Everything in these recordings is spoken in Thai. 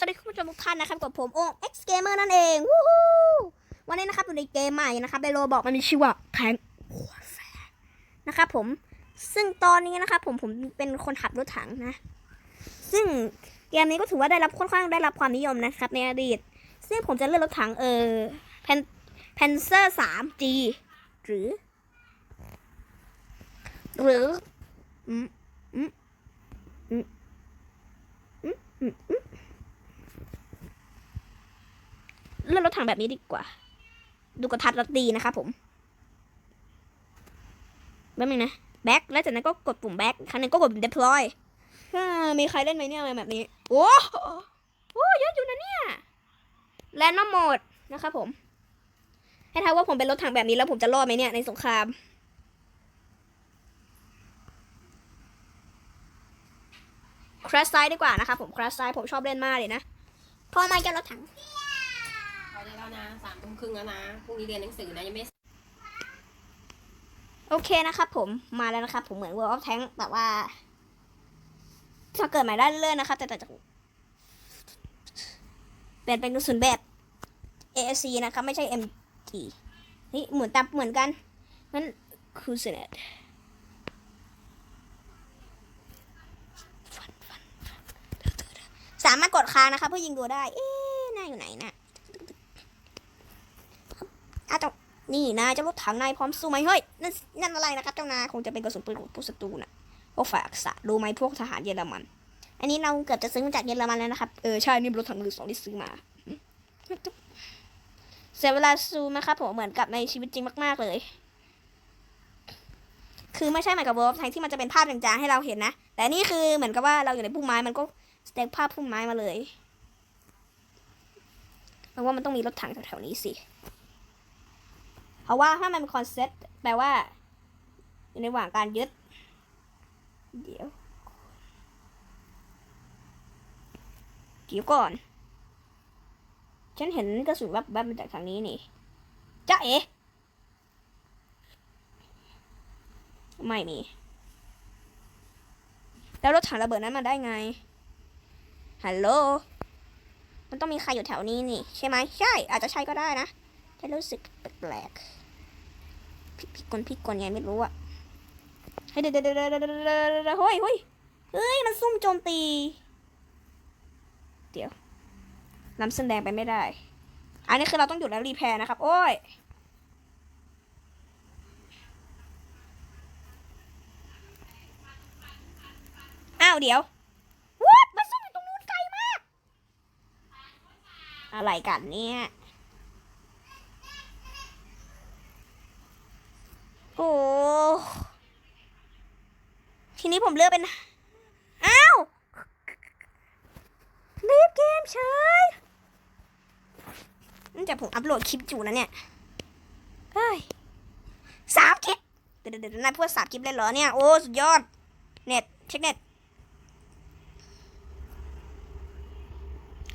สวัสดีคุณผู้ชมทุกท่านนะครับกับผมโอ่ง X Gamer นั่นเองวู้ฮู้วันนี้นะครับอยู่ในเกมใหม่นะครับในโรบอกมันมีชื่อว่าแข่งหัวแฟนะครับผมซึ่งตอนนี้นะครับผมผมเป็นคนขับรถถังนะ ซึ่งเกมนี้ก็ถือว่าได้รับค่อนข้างได้รับความนิยมนะครับในอดีต ซึ่งผมจะเลือกรถถังเออแพนแพนเซอร์สามจีหรือ หรืออืมอืมอืมอืมอืมอืม เลื่อนรถถังแบบนี้ดีกว่า ดูกระทัดรัดดีนะครับผมแป๊บนึงนะแบ็คแล้วจากนั้นก็กดปุ่มแบ็คครั้งนึงก็กด deploy อ่ามีใครเล่นไหมเนี่ยอะไรแบบนี้ โอ้โหเยอะอยู่นะเนี่ยแลนด์โหมดนะครับผม ให้ทายว่าผมเป็นรถถังแบบนี้แล้วผมจะรอดไหมเนี่ยในสงครามคราสไซด์ดีกว่านะครับผมคราสไซด์ผมชอบเล่นมากเลยนะพอมาจะรถถัง ได้แล้วนะสามทุ่มครึ่งแล้วนะพรุ่งนี้เรียนหนังสือนะยังไม่โอเคนะครับผมมาแล้วนะครับ ผมเหมือน World of Tank แบบว่าถ้าเกิดใหม่ได้เรื่อยๆนะครับ แต่แต่จากเปลี่ยนเป็นกระสุนแบบ ASC นะครับ ไม่ใช่ MG นี่เหมือนตับเหมือนกันนั่นคือสเนตสามารถกดค้างนะครับเพื่อยิงตัวได้ เอ๊ะหน้าอยู่ไหนนะ่ะ อ้าวเจ้านี่นายจะรถถังนายพร้อมสู้ไหมเฮ้ยนั่นนั่นอะไรนะครับเจ้านายคงจะเป็นกระสุนปืนของผู้ศัตรูน่ะโอ้ฝากสะรู้ไหมพวกทหารเยอรมัน อันนี้เราเกือบจะซื้อมาจากเยอรมันแล้วนะครับเออใช่นี่รถถังมือสองที่ซื้อมาเสียเวลาซูมนะครับผมเหมือนกับในชีวิตจริงมาก ๆ เลย คือไม่ใช่เหมือนกับเวิร์ไทยที่มันจะเป็นภาพจางๆให้เราเห็นนะ แต่นี่คือเหมือนกับว่าเราอยู่ในพุ่มไม้มันก็สเต็กภาพพุ่มไม้มาเลยแปลว่ามันต้องมีรถถังแถวๆนี้สิ เพราะว่าถ้ามันเป็นคอนเซ็ปต์แปลว่าอยู่ในระหว่างการยึด เดี๋ยวเดี๋ยวก่อน ฉันเห็นกระสุนวับวับมาจากทางนี้นี่จ้าเอ๋ไม่มี แล้วรถถังระเบิดนั้นมาได้ไง ฮัลโหล มันต้องมีใครอยู่แถวนี้นี่ ใช่ไหม ใช่ อาจจะใช่ก็ได้นะฉันรู้สึกแปลกๆ พี่พี่กลพี่กลไงไม่รู้อะเฮ้ยเดี๋ยวเดี๋ยวเดี๋ยวเดี๋ยวเดะเดะเฮ้ยเฮ้ยเฮ้ยมันซุ่มโจมตี เดี๋ยวน้ำเส้นแดงไปไม่ได้ อันนี้คือเราต้องหยุดแล้วรีแพร์นะครับ โอ้ยอ้าวเดี๋ยววัดมันซุ่มอยู่ตรงนู้นไกลมาก อะไรกันเนี่ย โอ้ทีนี้ผมเลือกเป็น อ้าวรีบเกมเฉยนั่นจากผมอัพโหลดคลิปอยู่นะเนี่ยเฮ้ยสามคลิปเดี๋ยวเดี๋ยวเดี๋ยวนายพูดสามคลิปเลยเหรอเนี่ย โอ้ สุดยอด เน็ต เช็คเน็ต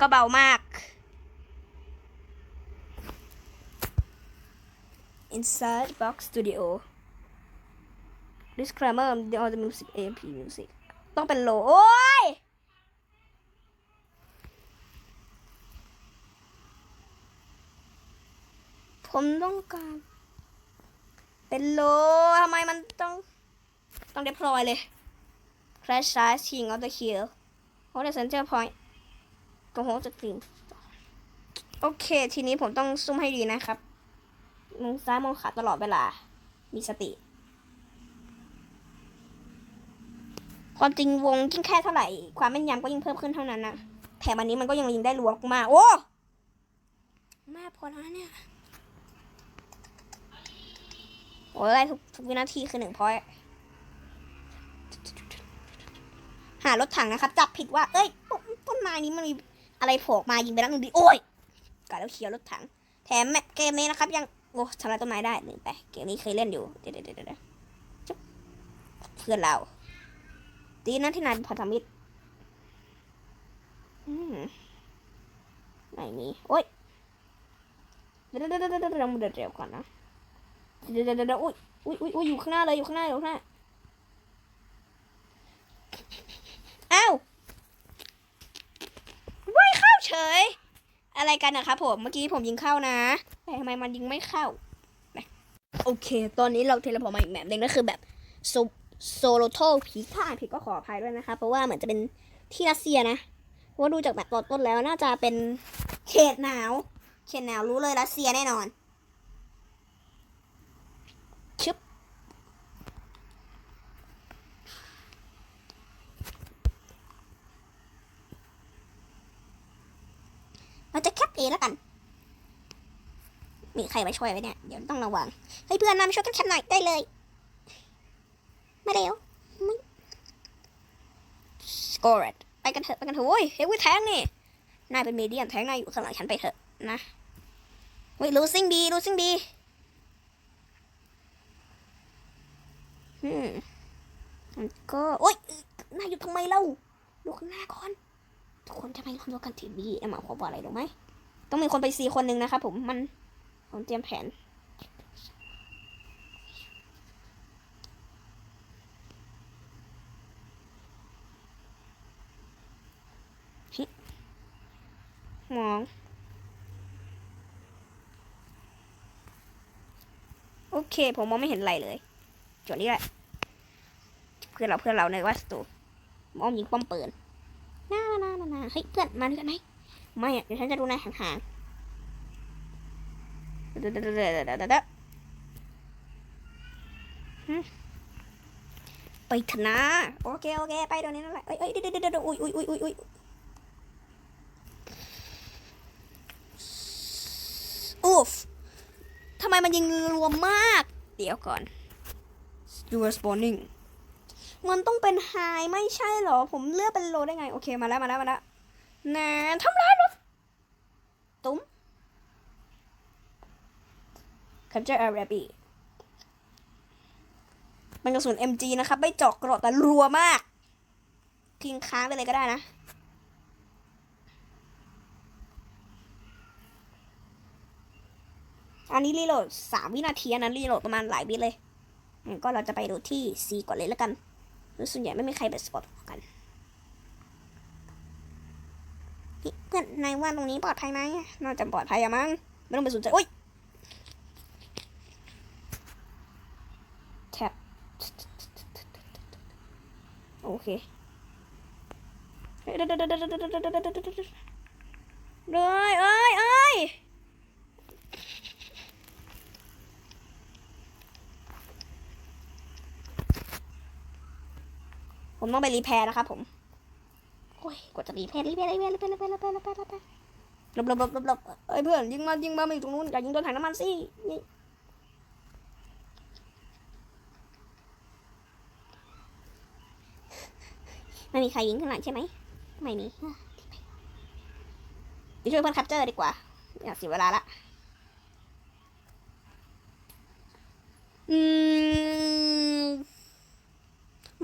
ก็เบามาก Inside Box Studio ดิสครามเมอร์มันจะมีมิวสิกเอ็มพีมิวสิกต้องเป็นโล โอ้ยผมต้องการ เป็นโลทำไมมันต้อง ต้องเดพลอยเลย crash size king of the kill ดอ the center point ก็โหัวจะกลิ่นโอเค ทีนี้ผมต้องซุ่มให้ดีนะครับมองซ้ายมองขวาตลอดเวลา มีสติ ความจริงวงยิ่งแค่เท่าไหร่ ความแม่นยำก็ยิ่งเพิ่มขึ้นเท่านั้นนะแถมอันนี้มันก็ยังยิงได้รัวมากโอ้มากพอแล้วนะเนี่ยโอ้ยทุกทุกวินาทีคือหนึ่งพอยหารถถังนะครับ จับผิดว่า เอ้ย ต้นต้นไม้นี้มันมีอะไรโผล่ออกมายิงไปแล้วหนึ่งดีโอ้ยกะแล้วเขียวรถถัง แถมแมปเกมนี้นะครับ ยังโอ้ทำลายต้นไม้ได้หนึ่งไปเกมนี้เคยเล่นอยู่ เดี๋ยวเดี๋ยวเดี๋ยวเดี๋ยวจุ๊บเพื่อนเรา ดีนะที่นายเป็นพันธมิตรอืมไม่มีโอ้ยเดี๋ยวเดี๋ยวเดี๋ยวเดี๋ยวเดี๋ยวเดี๋ยวก่อนนะเดี๋ยวเดี๋ยวเดี๋ยวอุ้ยอุ้ยอุ้ยอุ้ยอยู่ข้างหน้าเลยอยู่ข้างหน้าอยู่ข้างหน้าอ้าวไม่เข้าเฉย อะไรกันนะครับผมเมื่อกี้ผมยิงเข้านะ แต่ทำไมมันยิงไม่เข้า โอเค ตอนนี้เราเทเลพอร์ตมาอีกแบบหนึงก็คือแบบโซ โซโลโทผีถ้าอ่านผิดก็ขออภัยด้วยนะคะ เพราะว่าเหมือนจะเป็นที่รัสเซียนะว่าดูจากแบบตอนต้นแล้วน่าจะเป็นเขตหนาว เขตหนาวรู้เลยรัสเซียแน่นอนชึบเราจะแคปเอแล้วกัน มีใครมาช่วยไหมเนี่ย เดี๋ยวต้องระวังเฮ้ยเพื่อนนำช่วยกันแคปหน่อยได้เลย มาเร็วไม่สกอร์ดไปกันเถอะไปกันเถอะโว้ยเฮ้ยแทงนี่ นายเป็นมีเดียมแทงนายอยู่ข้างหลังฉันไปเถอะนะเฮ้ย losing B losing B อืมก็โอ๊ยนายอยู่ทำไมเล่าดูข้างหน้าก่อนทุกคนจะไปรวมตัวกันทีวีหมายความว่าอะไรรู้ไหมต้องมีคนไปซีคนหนึ่งนะครับผมมันผมเตรียมแผน มองโอเค ผมมองไม่เห็นอะไรเลยจุดนี้แหละเพื่อนเราเพื่อนเราในวัสตูมองยิงป้อมปืนน่าน่าน่าน่าเฮ้ยเพื่อนมาด้วยกันไหมไม่เดี๋ยวฉันจะดูนายห่างๆเดี๋ยวเดี๋ยวเดี๋ยวเดี๋ยวเดี๋ยวเดี๋ยวหึไปเถอะนะโอเคโอเคไปเดี๋ยวนี้นั่นแหละเอ้ยเอ้ยเดี๋ยวเดี๋ยวเดี๋ยวอุ้ยอุ้ยอุ้ยอุ้ยอุ้ยอู ฟทำไมมันยิงรวมมาก เดี๋ยวก่อน you are spawning มันต้องเป็นไฮไม่ใช่เหรอ ผมเลือกเป็นโลได้ไง โอเค มาแล้ว มาแล้ว มาแล้วนะทำร้ายรถตุ้ม capture a rabbit มันกระสุน MG นะครับ ไม่เจาะกรดแต่รัวมาก ทิ้งค้างไปเลยก็ได้นะ อันนี้รีโหลดสามวินาทีอันนั้นรีโหลดประมาณหลายวิเลยก็เราจะไปดูที่ C ก่อนเลยแล้วกันโดยส่วนใหญ่ไม่มีใครไปสปอตกันเพื่อนนายว่าตรงนี้ปลอดภัยไหมน่าจะปลอดภัยอะมั้งไม่ต้องไปสนใจโอ๊ยแท็บโอเคเฮ้ยเดี๋ยเดี๋ ผมต้องไปรีแพร์นะครับผมโอ้ยกดจะรีแพร์รีแพร์รีแพร์รีแพร์รีแพร์รีแพร์รีแพร์รีแพร์หลบหลบหลบหลบหลบเอ้ยเพื่อนยิงมายิงมามาอยู่ตรงนู้นอย่ายิงโดนถังน้ำมันสินี่ไม่มีใครยิงข้างหลังใช่ไหมไม่มีไปช่วยเพื่อนแคปเจอร์ดีกว่าอยากเสียเวลาละอืม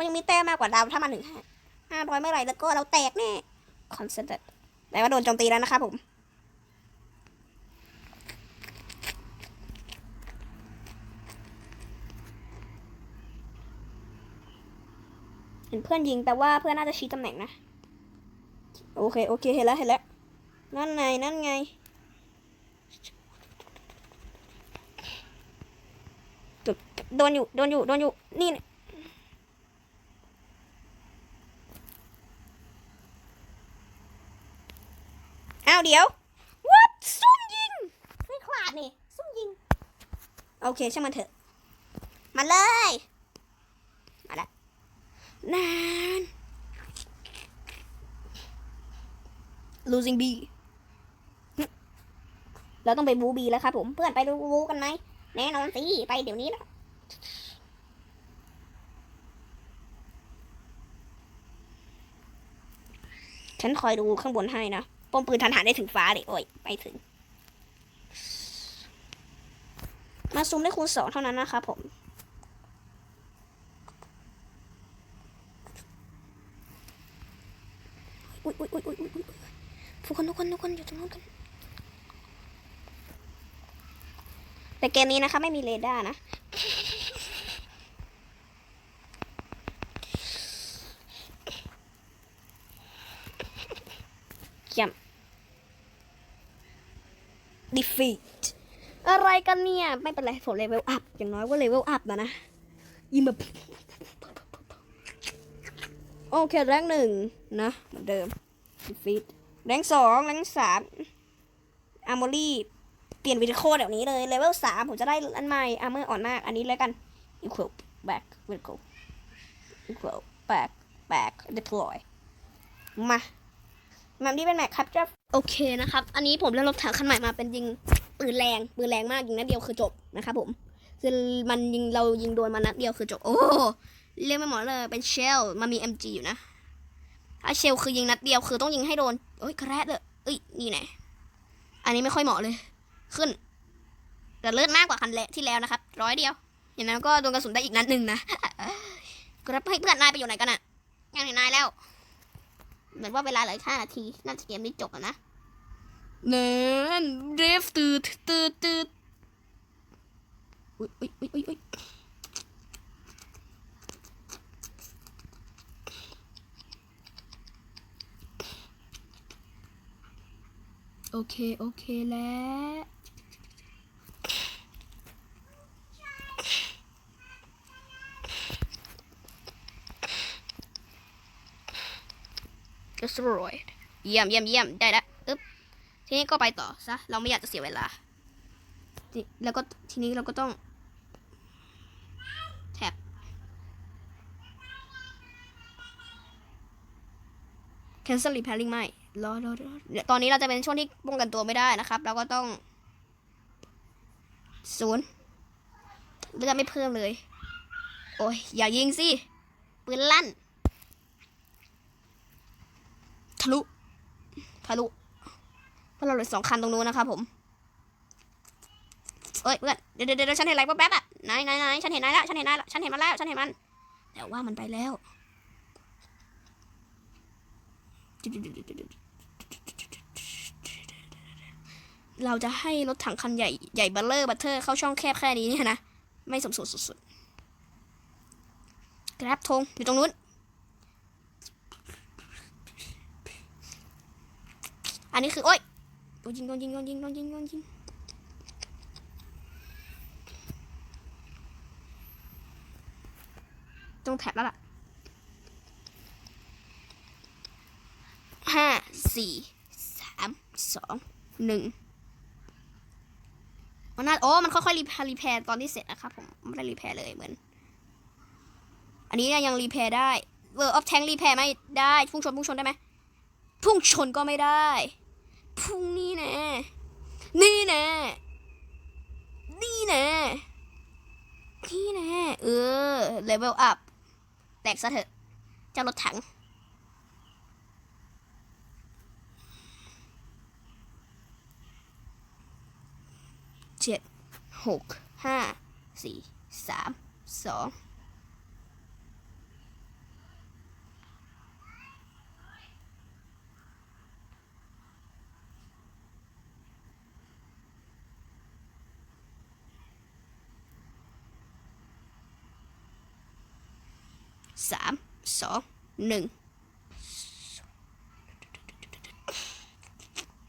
มันยังมีแต้มมากกว่าดาถ้ามันหนึ่งห้าห้าร้อยไม่ไหรแล้วก็เราแตกแน่คอนเซ็ปต์แต่ว่าโดนโจมตีแล้วนะครับผมเห็นเพื่อนยิงแต่ว่าเพื่อนน่าจะชี้ตำแหน่งนะ โอเค โอเค เห็นแล้วเห็นแล้ว นั่นไง นั่นไง โดนอยู่ โดนอยู่ โดนอยู่ นี่ อ้าวเดี๋ยว what ซุ่มยิงไม่ขลาดนี่ซุ่มยิง โอเคช่างมันเถอะ มาเลย มาละนาน losing B เราต้องไปบูบีแล้วครับผมเพื่อนไปดูบูกันไหมแน่นอนสิไปเดี๋ยวนี้นะฉันคอยดูข้างบนให้นะ ปมปืนทันหันได้ถึงฟ้าเลยโอ้ยไปถึง มาซูมได้คูณสองเท่านั้นนะครับผม อุ้ยอุ้ยอุ้ยอุ้ยอุ้ยอุ๊ยทุกคนทุกคนทุกคนอยู่ตรงนู้นกันแต่เกมนี้นะคะ ไม่มีเรดาร์นะ เยี่ยม defeat อะไรกันเนี่ย ไม่เป็นไรผมเลเวลอัพอย่างน้อยก็เลเวลอัพนะนะ ยิงแบบ โอเค แรงหนึ่งนะเหมือนเดิม defeat แรงสองแรงสามอาร์มอรี่เปลี่ยนวิดีโอเดี๋ยวนี้เลยเลเวลสามผมจะได้อันใหม่อาร์เมอร์อ่อนมาก อันนี้แล้วกัน equal back vertical equal back back deploy มา แบบนี้เป็นแม็กครับจะโอเคนะครับ อันนี้ผมเลือกรถถังคันใหม่มาเป็นยิงปืนแรงปืนแรงมากยิงนัดเดียวคือจบนะครับผม คือมันยิงเรายิงโดนมานัดเดียวคือจบ โอ้เรียกไม่หมดเลยเป็นเชลมันมี MG อยู่นะถ้าเชลคือยิงนัดเดียวคือต้องยิงให้โดนเอ้ยกระแรดเลยเอ้ยนี่ไงอันนี้ไม่ค่อยเหมาะเลย ขึ้นแต่เลือดมากกว่าคันแรกที่แล้วนะครับร้อยเดียวอย่างนั้นก็โดนกระสุนได้อีกนัดหนึ่งนะกรับให้เพื่อนนายไปอยู่ไหนกันอะยังไหนนายแล้ว เหมือนว่าเวลาเหลือห้านาที น่าจะเกมนี้จบแล้วนะเนินเดฟตืดตืดตืดอุ้ยอุ้ยอุ้ยอุ้ยอุ้ยโอเค โอเคแล้ว destroyed เยี่ยมเยี่ยมเยี่ยมได้ล้วอึ๊บทีนี้ก็ไปต่อซะเราไม่อยากจะเสียเวลา แล้วก็ทีนี้เราก็ต้องแท็บ cancel repairing ไม่รอรอรอเดี๋ยวตอนนี้เราจะเป็นช่วงที่ป้องกันตัวไม่ได้นะครับ เราก็ต้องศูนย์เลือดไม่เพิ่มเลย โอ้ยอย่ายิงสิปืนลั่น ทะลุ ทะลุ เพราะเราเหลือสองคันตรงนู้นนะครับผมเอ้ยเพื่อน เดี๋ยวเดี๋ยวเดี๋ยวฉันเห็นอะไรแป๊บๆอะไหนไหนไหนฉันเห็นนายแล้ว ฉันเห็นนายแล้ว ฉันเห็นมันแล้ว ฉันเห็นมัน แต่ว่ามันไปแล้ว เราจะให้รถถังคันใหญ่ใหญ่บัลเลอร์บัตเทอร์เข้าช่องแคบแค่นี้เนี่ยนะ ไม่สมส่วนสุดๆกราบธงอยู่ตรงนู้น อันนี้คือโอ๊ยโดนยิงโดนยิงโดนยิงโดนยิงโดนยิงต้องแท็บแล้วล่ะห้าสี่สามสองหนึ่งมันน่าโอ้มันค่อยๆรีแพร์รีแพร์ตอนที่เสร็จนะครับผมไม่ได้รีแพร์เลยเหมือน อันนี้ยังรีแพร์ได้เวอร์ออฟแทงรีแพร์ไม่ได้ พุ่งชนพุ่งชนได้ไหมพุ่งชนก็ไม่ได้ พุ่งนี่แน่ นี่แน่ นี่แน่ นี่แน่ เออ เลเวลอัพ แตกซะเถอะ เจ้ารถถัง เจ็ด หก ห้า สี่ สาม สอง สาม สอง หนึ่ง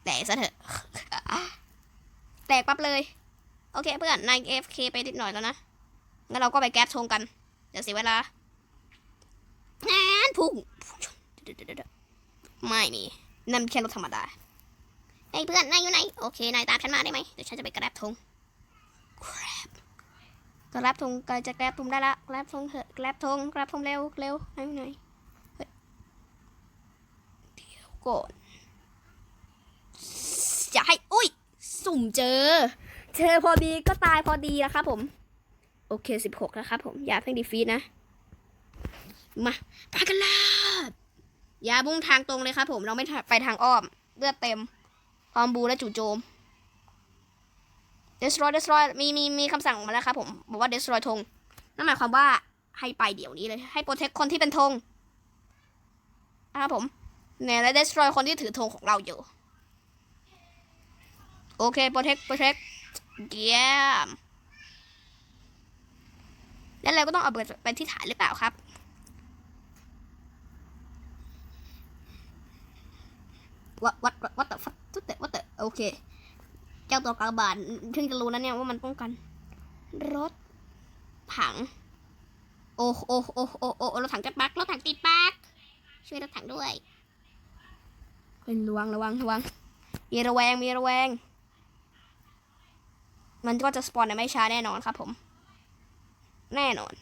แตกซะเถอะแตกปั๊บเลย โอเค เพื่อนนาย AFK ไปนิดหน่อยแล้วนะ งั้นเราก็ไปแก๊ปชงกัน เดี๋ยวเสียเวลาแอนพุ่งพุ่งชนเดี๋ยวเดี๋ยวเดี๋ยวไม่มีนั่นแค่รถธรรมดาไอ้ยเพื่อนนายอยู่ไหน โอเคนายตามฉันมาได้ไหมเดี๋ยวฉันจะไปกราบธง grab กราบธงกำลังจะกราบธงได้ละกราบธงเถอะกราบธงกราบธงเร็วเร็วไหนอยู่ไหนเฮ้ย ก่อนอย่าให้อุ้ย สุ่มเจอ เจอพอดีก็ตายพอดีนะครับผม โอเคสิบหกนะครับผม อย่าเพิ่งดีฟีดนะ มาไปกันเลยอย่าบุ้งทางตรงเลยครับผมเราไม่ไปทางอ้อม เลือดเต็มพร้อมบูและจู่โจม destroy destroy มีมีมีคำสั่งออกมาแล้วครับผม บอกว่า destroy ธงนั่นหมายความว่าให้ไปเดี๋ยวนี้เลย ให้ protect คนที่เป็นธงนะครับผม เนี่ยและ destroy คนที่ถือธงของเราอยู่ โอเค protect protect เยี่ยมแล้วเราก็ต้องเอาเบิดไปที่ฐานหรือเปล่าครับ วัดวัดวัดแต่ฟัดตุ๊ดแต่วัดแต่โอเค เจ้าตัวกระบาดเพิ่งจะรู้นะเนี่ยว่ามันป้องกัน รถถัง โอ้โอ้โอ้โอ้โอ้รถถังจะปักรถถังติดปักช่วยรถถังด้วย เป็นระวังระวังระวัง มีระแวงมีระแวง มันก็จะสปอนในไม่ช้าแน่นอนครับผม แน่นอน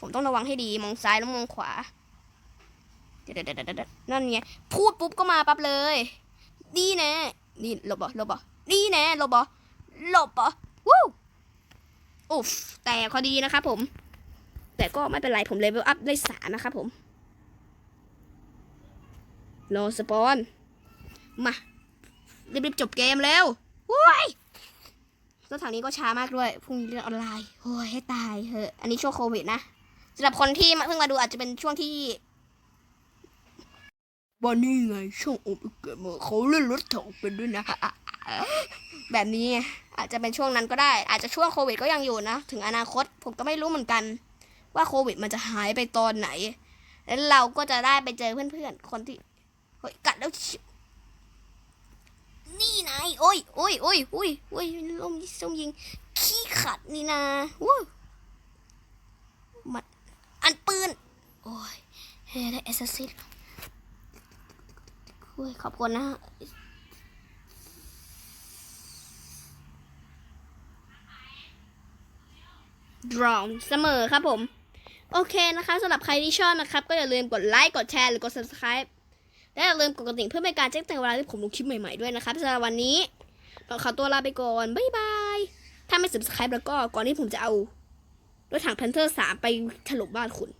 ผมต้องระวังให้ดีมองซ้ายแล้วมองขวาเดี๋ยวเดี๋ยวเดี๋ยวนั่นไงพูดปุ๊บก็มาปั๊บเลยดีแน่นี่หลบบ่หลบบ่ดีแน่หลบบ่หลบบ่วู้อุ๊ฟแต่พอดีนะครับผม แต่ก็ไม่เป็นไรผมเลเวลอัพได้สามนะครับผม รอสปอน มารีบๆจบเกมแล้วโว้ยรถถังนี้ก็ช้ามากด้วยพรุ่งนี้เรียนออนไลน์โอ้ยให้ตายเหอะ อันนี้ช่วงโควิดนะสำหรับคนที่มาเพิ่งมาดูอาจจะเป็นช่วงที่วันนี้ไงช่วงโอเปเกมเขาเล่นรถถังเป็นด้วยนะแบบนี้ไงอาจจะเป็นช่วงนั้นก็ได้ อาจจะช่วงโควิดก็ยังอยู่นะ ถึงอนาคตผมก็ไม่รู้เหมือนกัน ว่าโควิดมันจะหายไปตอนไหน แล้วเราก็จะได้ไปเจอเพื่อนๆคนที่ เฮ้ยกัดแล้วชินี่นายโอ้ยโอ้ยโอ้ยโอ้ยโอ้ยลมส้มยิง ขี้ขัดนี่นาวู้มันอันปืน โอ้ยเฮ้ยได้เอสซิสโอ้ยขอบคุณนะดรองเสมอครับผม โอเคนะคะสำหรับใครที่ชอบนะครับ ก็อย่าลืมกดไลค์ กดแชร์ หรือกด subscribe และอย่าลืมกดกระดิ่งเพื่อเป็นการแจ้งเตือนเวลาที่ผมลงคลิปใหม่ๆด้วยนะครับสำหรับวันนี้ขอตัวลาไปก่อน บ๊ายบาย ถ้าไม่สับสไครป์แล้วก็ก่อนที่ผมจะเอารถถังแพนเทอร์สามไปถล่มบ้านคุณ